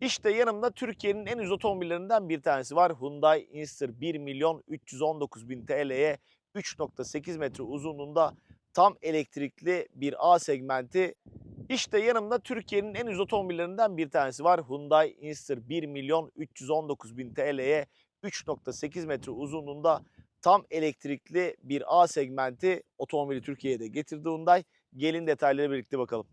İşte yanımda Türkiye'nin en ucuz otomobillerinden bir tanesi var. Hyundai Inster 1 milyon 319 bin TL'ye 3.8 metre uzunluğunda tam elektrikli bir A segmenti. İşte yanımda Türkiye'nin en ucuz otomobillerinden bir tanesi var. Hyundai Inster 1 milyon 319 bin TL'ye 3.8 metre uzunluğunda tam elektrikli bir A segmenti otomobili Türkiye'ye de getirdi Hyundai. Gelin detayları birlikte bakalım.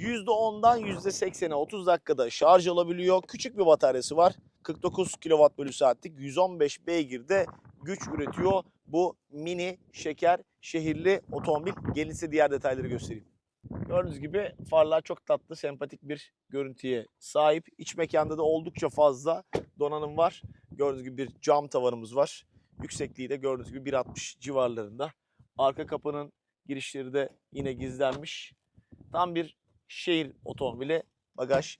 %10'dan %80'e 30 dakikada şarj olabiliyor. Küçük bir bataryası var. 49 kW bölü saatlik 115 beygirde güç üretiyor. Bu mini şeker şehirli otomobil. Gelin diğer detayları göstereyim. Gördüğünüz gibi farlar çok tatlı, sempatik bir görüntüye sahip. İç mekanda da oldukça fazla donanım var. Gördüğünüz gibi bir cam tavanımız var. Yüksekliği de gördüğünüz gibi 1.60 civarlarında. Arka kapının girişleri de yine gizlenmiş. Tam bir şehir otomobili. Bagaj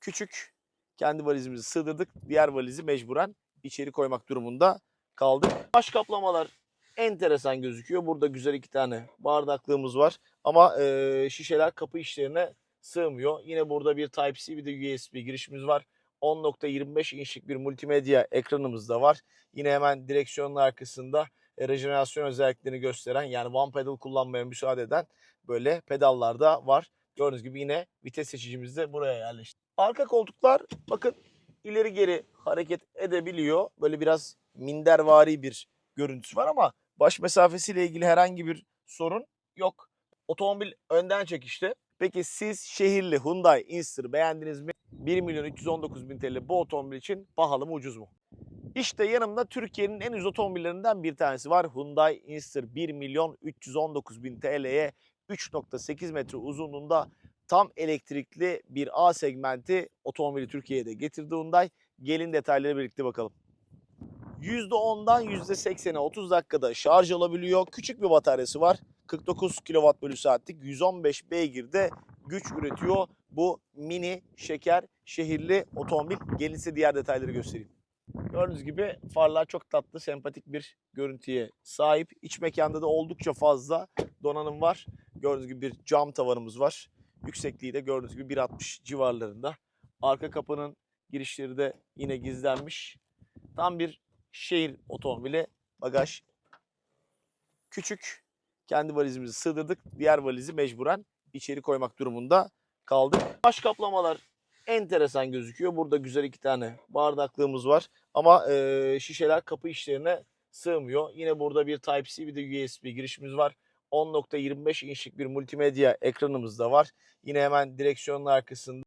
küçük. Kendi valizimizi sığdırdık. Diğer valizi mecburen içeri koymak durumunda kaldık. Baş kaplamalar enteresan gözüküyor. Burada güzel iki tane bardaklığımız var. Ama e, şişeler kapı işlerine sığmıyor. Yine burada bir Type-C bir de USB girişimiz var. 10.25 inçlik bir multimedya ekranımız da var. Yine hemen direksiyonun arkasında rejenerasyon özelliklerini gösteren yani one pedal kullanmaya müsaade eden böyle pedallar da var. Gördüğünüz gibi yine vites seçicimiz de buraya yerleşti. Arka koltuklar bakın ileri geri hareket edebiliyor. Böyle biraz mindervari bir görüntüsü var ama baş mesafesiyle ilgili herhangi bir sorun yok. Otomobil önden çekişte. Peki siz şehirli Hyundai Inster beğendiniz mi? 1 milyon 319 bin TL bu otomobil için pahalı mı ucuz mu? İşte yanımda Türkiye'nin en ucuz otomobillerinden bir tanesi var. Hyundai Inster 1 milyon 319 bin TL'ye 3.8 metre uzunluğunda tam elektrikli bir A segmenti otomobili Türkiye'ye de getirdi Hyundai. Gelin detayları birlikte bakalım. %10'dan %80'e 30 dakikada şarj olabiliyor. Küçük bir bataryası var. 49 kW bölü saatlik 115 beygirde güç üretiyor. Bu mini şeker şehirli otomobil. Gelin size diğer detayları göstereyim. Gördüğünüz gibi farlar çok tatlı, sempatik bir görüntüye sahip. İç mekanda da oldukça fazla donanım var. Gördüğünüz gibi bir cam tavanımız var. Yüksekliği de gördüğünüz gibi 1.60 civarlarında. Arka kapının girişleri de yine gizlenmiş. Tam bir şehir otomobili. Bagaj küçük. Kendi valizimizi sığdırdık. Diğer valizi mecburen içeri koymak durumunda kaldık. Baş kaplamalar enteresan gözüküyor. Burada güzel iki tane bardaklığımız var. Ama e, şişeler kapı işlerine sığmıyor. Yine burada bir Type-C bir de USB girişimiz var. 10.25 inçlik bir multimedya ekranımız da var. Yine hemen direksiyonun arkasında